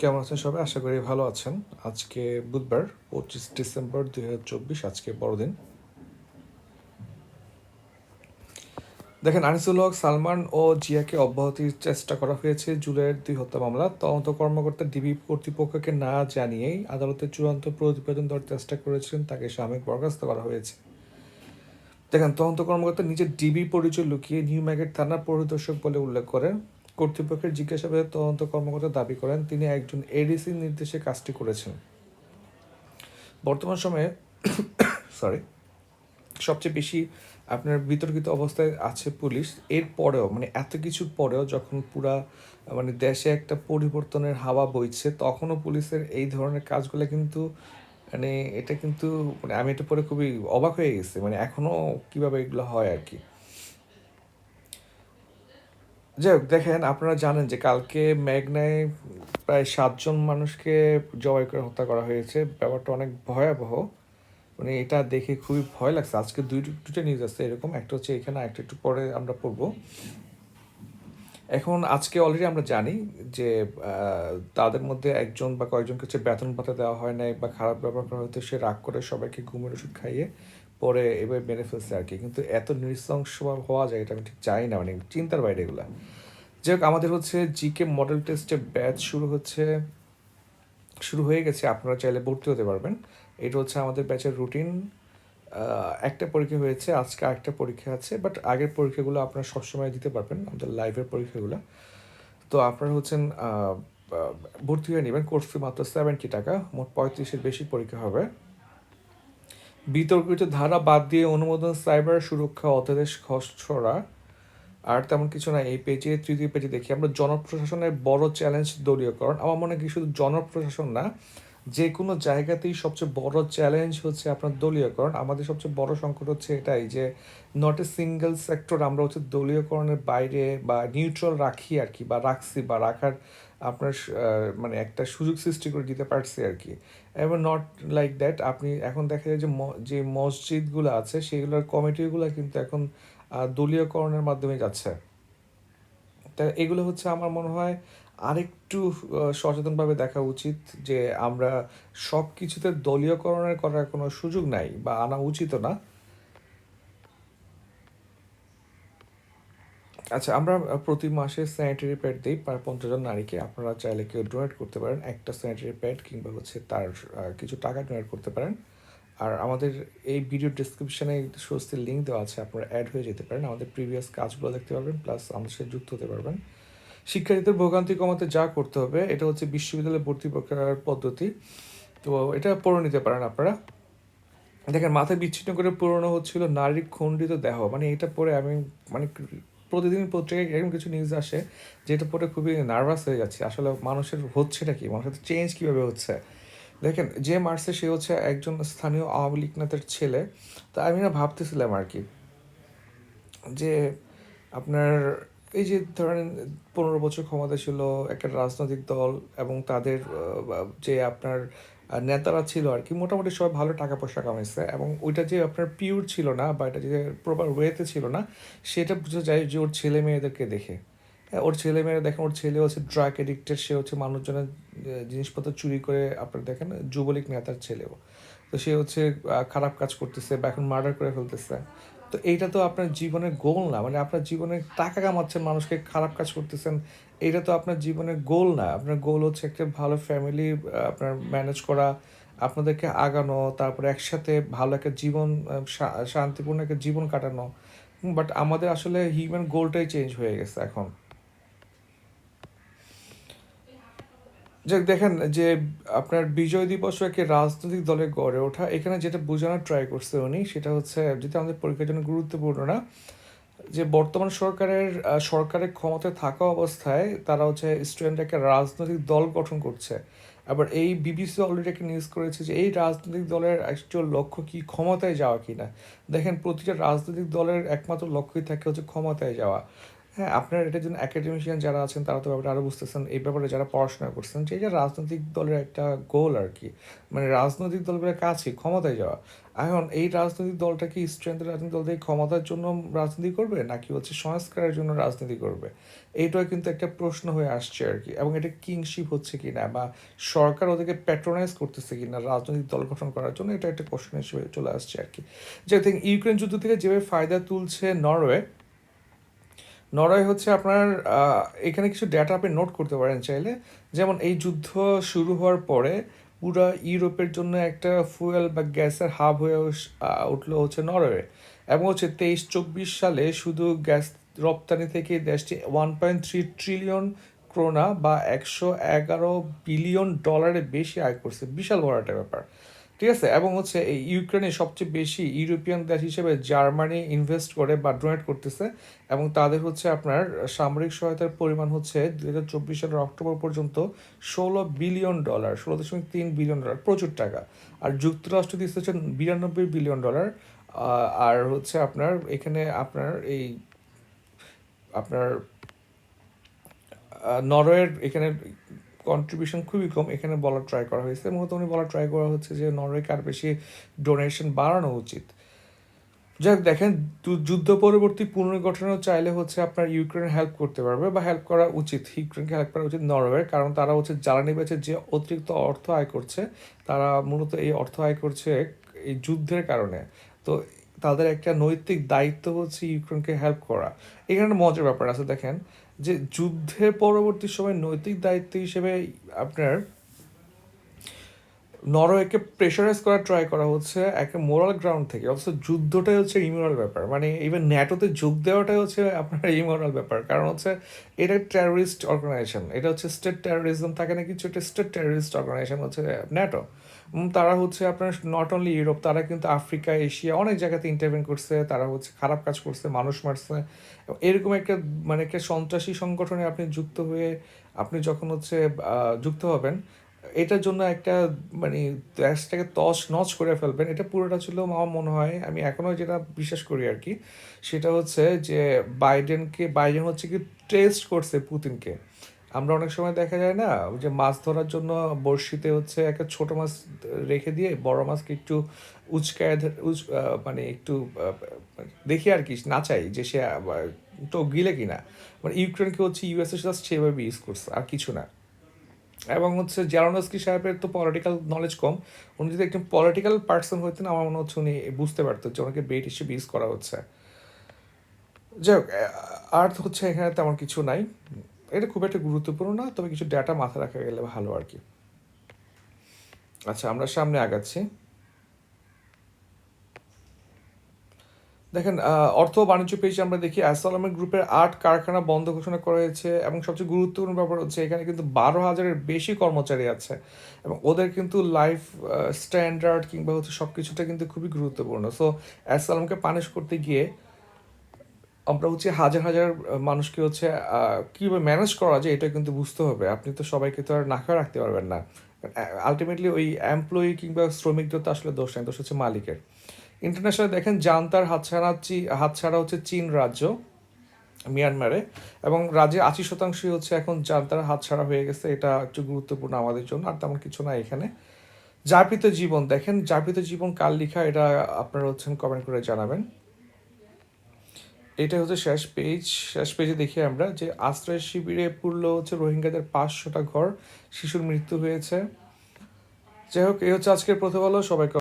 কেমন আছেন সবাই? আশা করি ভালো আছেন। আজকে বুধবার, পঁচিশ ডিসেম্বর দুই হাজার চব্বিশ, আজকে বড়দিন। দেখেন, আনিসুল হক, সালমান ও জিয়াকে অব্যাহতির চেষ্টা করা হয়েছে জুলাইয়ের দুই হত্যা মামলা। তদন্ত কর্মকর্তা ডিবি কর্তৃপক্ষকে না জানিয়েই আদালতে চূড়ান্ত প্রতিবেদন দেওয়ার চেষ্টা করেছিলেন, তাকে সাময়িক বরখাস্ত করা হয়েছে। দেখেন, তদন্ত কর্মকর্তা নিজের ডিবি পরিচয় লুকিয়ে নিউ ম্যাগেট থানার পরিদর্শক বলে উল্লেখ করেন কর্তৃপক্ষের জিজ্ঞাসাবাদে তদন্ত কর্মকর্তা দাবি করেন, তিনি একজন এডিসি নির্দেশে কাজটি করেছেন। বর্তমান সময়ে সরি সবচেয়ে বেশি আপনার বিতর্কিত অবস্থায় আছে পুলিশ। এর পরেও মানে এত কিছুর পরেও যখন পুরা মানে দেশে একটা পরিবর্তনের হাওয়া বইছে, তখনও পুলিশের এই ধরনের কাজগুলো কিন্তু মানে এটা কিন্তু মানে আমি এটা পরে খুবই অবাক হয়ে গেছি। মানে এখনও কীভাবে এগুলো হয় আর কি। যাই হোক, দেখেন, আপনারা জানেন যে কালকে মেঘনায় প্রায় সাতজন মানুষকে জবাই করে হত্যা করা হয়েছে। ব্যাপারটা অনেক ভয়াবহ। মানে এটা দেখে খুবই ভয় লাগছে। আজকে দুই দুটো নিউজ আছে এরকম। একটা হচ্ছে এখানে একটা একটু পরে আমরা পড়ব। এখন আজকে অলরেডি আমরা জানি যে তাদের মধ্যে একজন বা কয়েকজনকে হচ্ছে বেতন ভাতা দেওয়া হয় নাই বা খারাপ ব্যবহার করা হয়তো সে রাগ করে সবাইকে ঘুমের ওষুধ খাইয়ে পরে এবার মেরে ফেলছে আর কি। কিন্তু এত নৃশংস হওয়া যায়, এটা আমি ঠিক চাই না মানে চিন্তার বাইরে এগুলা। যাই হোক, আমাদের হচ্ছে জিকে মডেল টেস্টে ব্যাচ শুরু হচ্ছে, শুরু হয়ে গেছে, আপনারা চাইলে ভর্তি হতে পারবেন। এটা হচ্ছে আমাদের ব্যাচের রুটিন একটা পরীক্ষা হয়েছে, আজকে একটা পরীক্ষা আছে বাট আগের পরীক্ষাগুলো আপনারা সবসময় দিতে পারবেন, আমাদের লাইভের পরীক্ষাগুলো। তো আপনারা হচ্ছেন ভর্তি হয়ে নেবেন কোর্স ফি মাত্র সেভেন্টি টাকা, মোট পঁয়ত্রিশের বেশি পরীক্ষা হবে। বিতর্কিত ধারা বাদ দিয়ে অনুমোদন সাইবার সুরক্ষা, অধ্যাদেশ খসড়া, আর তেমন কিছু না, এই পেজে, তৃতীয় পেজে দেখি আমরা জনপ্রশাসনের বড় চ্যালেঞ্জ দলীয়করণ। আমার মনে হয় শুধু জনপ্রশাসন না যে কোনো জায়গাতেই সবচেয়ে বড় চ্যালেঞ্জ হচ্ছে আপনার দলীয়করণ। আমাদের সবচেয়ে বড় সংকট হচ্ছে এটাই যে নট এ সিঙ্গেল সেক্টর আমরা হচ্ছে দলীয়করণের বাইরে বা নিউট্রাল রাখি আর কি, বা রাখছি বা রাখার আপনার মানে একটা সুযোগ সৃষ্টি করে দিতে পারছি আর কি। এবং নট লাইক দ্যাট আপনি এখন দেখা যায় যে যে মসজিদগুলো আছে, সেগুলোর কমিটিগুলো কিন্তু এখন দলীয়করণের মাধ্যমে যাচ্ছে। তা এগুলো হচ্ছে আমার মনে হয় আরেকটু সচেতনভাবে দেখা উচিত যে আমরা সব কিছুতে দলীয়করণের করার কোনো সুযোগ নাই বা আনা উচিত না। আচ্ছা আমরা প্রতি মাসে স্যানিটারি প্যাড দিই পঞ্চাশ জন নারীকে। আপনারা চাইলে কেউ ডোনেট করতে পারেন। একটা স্যানিটারি প্যাড কিংবা হচ্ছে তার কিছু টাকা ডোনেট করতে পারেন। আর আমাদের এই ভিডিও ডিসক্রিপশানে স্বস্তির লিঙ্ক দেওয়া আছে। আপনারা অ্যাড হয়ে যেতে পারেন। আমাদের প্রিভিয়াস কাজগুলো দেখতে পারবেন প্লাস আমাদের সাথে যুক্ত হতে পারবেন। শিক্ষার্থীদের ভোগান্তি কমাতে যা করতে হবে, এটা হচ্ছে বিশ্ববিদ্যালয় ভর্তি প্রক্রিয়ার পদ্ধতি। তো এটা পড়ে নিতে পারেন আপনারা। দেখেন মাথায় বিচ্ছিন্ন করে পুরনো হচ্ছিল নারী খণ্ডিত দেহ। মানে এটা পরে আমি মানে প্রতিদিন পত্রিকায় এরকম কিছু নিউজ আসে, যেটা পরে খুবই নার্ভাস হয়ে যাচ্ছে। আসলে মানুষের হচ্ছেটা কি? মানুষের চেঞ্জ কীভাবে হচ্ছে? দেখেন, যে মার্সে সে হচ্ছে একজন স্থানীয় আওয়ামী লীগ নেতার ছেলে, তা আমি না ভাবতেছিলাম আর কি। যে আপনার এই যে ধরেন পনেরো বছর ক্ষমতা ছিল একটা রাজনৈতিক দল এবং তাদের যে আপনার নেতারা ছিল আর কি, মোটামুটি সবাই ভালো টাকা পয়সা কামাইছে এবং ওইটা যে আপনার পিওর ছিল না বা এটা যে প্রপার ওয়েতে ছিল না, সেটা বোঝা যায় যে ওর ছেলে মেয়েদেরকে দেখে। হ্যাঁ ওর ছেলে মেয়েরা দেখেন, ওর ছেলে হচ্ছে ড্রাগ এডিক্টেড সে হচ্ছে মানুষজনের জিনিসপত্র চুরি করে আপনার দেখেন, যুবলীগ নেতার ছেলেও। তো সে হচ্ছে খারাপ কাজ করতেছে বা এখন মার্ডার করে ফেলতেছে। তো এইটা তো আপনার জীবনের গোল না। মানে আপনার জীবনে টাকা কামাচ্ছেন, মানুষকে খারাপ কাজ করতেছেন, এইটা তো আপনার জীবনের গোল না। আপনার গোল হচ্ছে একটা ভালো ফ্যামিলি আপনার ম্যানেজ করা, আপনাদেরকে আগানো, তারপরে একসাথে ভালো একটা জীবন শান্তিপূর্ণ একটা জীবন কাটানো। বাট আমাদের আসলে হিউম্যান গোলটাই চেঞ্জ হয়ে গেছে এখন। যে দেখেন, যে আপনার বিজয় দিবসও একটি রাজনৈতিক দলে গড়ে ওঠা, এখানে যেটা বোঝানোর ট্রাই করছে উনি, সেটা হচ্ছে যেটা আমাদের পরীক্ষার জন্য গুরুত্বপূর্ণ না, যে বর্তমান সরকারের সরকারের ক্ষমতায় থাকা অবস্থায় তারা হচ্ছে স্টুডেন্ট একটা রাজনৈতিক দল গঠন করছে। আবার এই বিবিসি অলরেডি একটা নিউজ করেছে যে এই রাজনৈতিক দলের অ্যাকচুয়াল লক্ষ্য কি, ক্ষমতায় যাওয়া কি না দেখেন, প্রতিটা রাজনৈতিক দলের একমাত্র লক্ষ্যই থাকে হচ্ছে ক্ষমতায় যাওয়া। হ্যাঁ আপনার এটার জন্য একাডেমিশিয়ান যারা আছেন, তারা তো ব্যাপারটা আরও বুঝতেছেন। এই ব্যাপারে যারা পড়াশোনা করছেন, যে এটা রাজনৈতিক দলের একটা গোল আর কি মানে রাজনৈতিক দলগুলোর কাছে ক্ষমতায় যাওয়া। এখন এই রাজনৈতিক দলটা কি স্ট্রেংথের রাজনৈতিক দল থেকে ক্ষমতার জন্য রাজনীতি করবে, নাকি হচ্ছে সংস্কারের জন্য রাজনীতি করবে? এইটাও কিন্তু একটা প্রশ্ন হয়ে আসছে আর কি, এবং এটা কিংশিপ হচ্ছে কি না বা সরকার ওদেরকে প্যাট্রোনাইজ করতেছে কি না রাজনৈতিক দল গঠন করার জন্য, এটা একটা কোশ্চেন হিসেবে চলে আসছে আর কি। যে ইউক্রেন যুদ্ধ থেকে যেভাবে ফায়দা তুলছে নরওয়ে নরওয়ে হচ্ছে আপনার এখানে কিছু ডেটা আপনি নোট করতে পারেন চাইলে। যেমন এই যুদ্ধ শুরু হওয়ার পরে পুরো ইউরোপের জন্য একটা ফুয়েল বা গ্যাসের হাব হয়ে উঠল হচ্ছে নরওয়ে। এবং হচ্ছে তেইশ চব্বিশ সালে শুধু গ্যাস রপ্তানি থেকে দেশটি one point three trillion krona বা একশো এগারো বিলিয়ন ডলারের বেশি আয় করছে। বিশাল বড় একটা ব্যাপার। ঠিক আছে? এবং হচ্ছে এই ইউক্রেনে সবচেয়ে বেশি ইউরোপিয়ান দেশ হিসেবে জার্মানি ইনভেস্ট করে বা ডোনেট করতেছে এবং তাদের হচ্ছে আপনার সামরিক সহায়তার পরিমাণ হচ্ছে দু হাজার চব্বিশ সালের অক্টোবর পর্যন্ত ষোলো বিলিয়ন ডলার, ষোলো দশমিক তিন বিলিয়ন ডলার, প্রচুর টাকা। আর যুক্তরাষ্ট্র দিচ্ছে হচ্ছে বিরানব্বই বিলিয়ন ডলার। আর হচ্ছে আপনার এখানে আপনার এই আপনার নরওয়ের এখানে কন্ট্রিবিউশন খুবই কম, এখানে বলার ট্রাই করা হয়েছে। মূলত উনি বলার ট্রাই করা হচ্ছে যে নরওয়েকে আর বেশি ডোনেশন বাড়ানো উচিত? যাই হোক, দেখেন যুদ্ধ পরবর্তী পুনর্গঠনও চাইলে হচ্ছে আপনার ইউক্রেন হেল্প করতে পারবে বা হেল্প করা উচিত। ইউক্রেনকে হেল্প করা উচিত নরওয়ে কারণ তারা হচ্ছে জ্বালানি বেচে যে অতিরিক্ত অর্থ আয় করছে, তারা মূলত এই অর্থ আয় করছে এই যুদ্ধের কারণে। তো তাদের একটা নৈতিক দায়িত্ব হচ্ছে ইউক্রেনকে হেল্প করা। এখানে মজার ব্যাপার আছে, দেখেন, যে যুদ্ধের পরবর্তী সময় নৈতিক দায়িত্ব হিসেবে আপনার নরওয়েকে প্রেশারাইজ করার ট্রাই করা হচ্ছে একটা মোরাল গ্রাউন্ড থেকে। অথচ যুদ্ধটাই হচ্ছে ইমোরাল ব্যাপার। মানে ইভেন ন্যাটোতে যোগ দেওয়াটাই হচ্ছে আপনার ইমোরাল ব্যাপার। কারণ হচ্ছে এটা টেররিস্ট অর্গানাইজেশন এটা হচ্ছে স্টেট টেরোরিজম থাকে না কিছু একটা স্টেট টেররিস্ট অর্গানাইজেশন হচ্ছে ন্যাটো তারা হচ্ছে আপনার নট অনলি ইউরোপ তারা কিন্তু আফ্রিকা, এশিয়া অনেক জায়গাতে ইন্টারভেন করছে, তারা হচ্ছে খারাপ কাজ করছে, মানুষ মারছে। এরকম একটা মানে একটা সন্ত্রাসী সংগঠনে আপনি যুক্ত হয়ে, আপনি যখন হচ্ছে যুক্ত হবেন, এটার জন্য একটা মানে দেশটাকে তছ নচ করে ফেলবেন। এটা পুরোটা ছিল আমার মনে হয়, আমি এখনও যেটা বিশ্বাস করি আর কি, সেটা হচ্ছে যে বাইডেনকে বাইডেন হচ্ছে কি টেস্ট করছে পুতিনকে। আমরা অনেক সময় দেখা যায় না যে মাছ ধরার জন্য বড়শিতে হচ্ছে একটা ছোট মাছ রেখে দিয়ে বড় মাছকে একটু উচকায় উচ মানে একটু দেখি আর কি, না চাই যে সে তো গিলে কিনা। মানে ইউক্রেনকে হচ্ছে ইউএসএ জাস্ট সেভাবে ইউজ করছে, আর কিছু না। এবং হচ্ছে জারনস্কি সাহেবের তো পলিটিক্যাল নলেজ কম। উনি যদি একজন পলিটিক্যাল পার্সন হইতেন, আমার মনে হচ্ছে উনি বুঝতে পারতো যে ওনাকে বেট হিসেবে ইউজ করা হচ্ছে। যাই হোক আর হচ্ছে এখানে তেমন কিছু নাই। এটা খুব একটা গুরুত্বপূর্ণ না, তবে কিছু ডেটা মাথায় রাখা গেলে ভালো আর কি। আচ্ছা আমরা সামনে আগাচ্ছি। দেখেন অর্থ বাণিজ্য পেজে আমরা দেখি অ্যাসালামের গ্রুপের আট কারখানা বন্ধ ঘোষণা করা হয়েছে, এবং সবচেয়ে গুরুত্বপূর্ণ ব্যাপার হচ্ছে এখানে কিন্তু বারো হাজারের বেশি কর্মচারী আছে, এবং ওদের কিন্তু লাইফ স্ট্যান্ডার্ড কিংবা হচ্ছে সব কিছুটা কিন্তু খুবই গুরুত্বপূর্ণ। সো অ্যাসালামকে পানিশ করতে গিয়ে আমরা হচ্ছে হাজার হাজার মানুষকে হচ্ছে কীভাবে ম্যানেজ করা যায় এটা কিন্তু বুঝতে হবে। আপনি তো সবাইকে তো আর না রাখতে পারবেন না। আলটিমেটলি ওই এমপ্লয়ি কিংবা শ্রমিকদের তো আসলে দোষ নেই, দোষ হচ্ছে মালিকের। ইন্টারন্যাশনাল দেখেন, জান্তার হাতছাড়া চি হাতছাড়া হচ্ছে চীন রাজ্য, মিয়ানমারে, এবং রাজ্যের আশি শতাংশই হচ্ছে এখন জান্তার হাতছাড়া হয়ে গেছে। এটা একটু গুরুত্বপূর্ণ আমাদের জন্য, আর তেমন কিছু না এখানে। যাপিত জীবন, দেখেন, যাপিত জীবন কাল লিখা, এটা আপনারা হচ্ছেন কমেন্ট করে জানাবেন। এটা হচ্ছে শেষ পেজ শেষ পেজে দেখি আমরা যে আশ্রয় শিবিরে পুরল হচ্ছে রোহিঙ্গাদের পাঁচশোটা ঘর, শিশুর মৃত্যু হয়েছে। যাই হোক, এই হচ্ছে আজকের প্রথম আলো। সবাইকে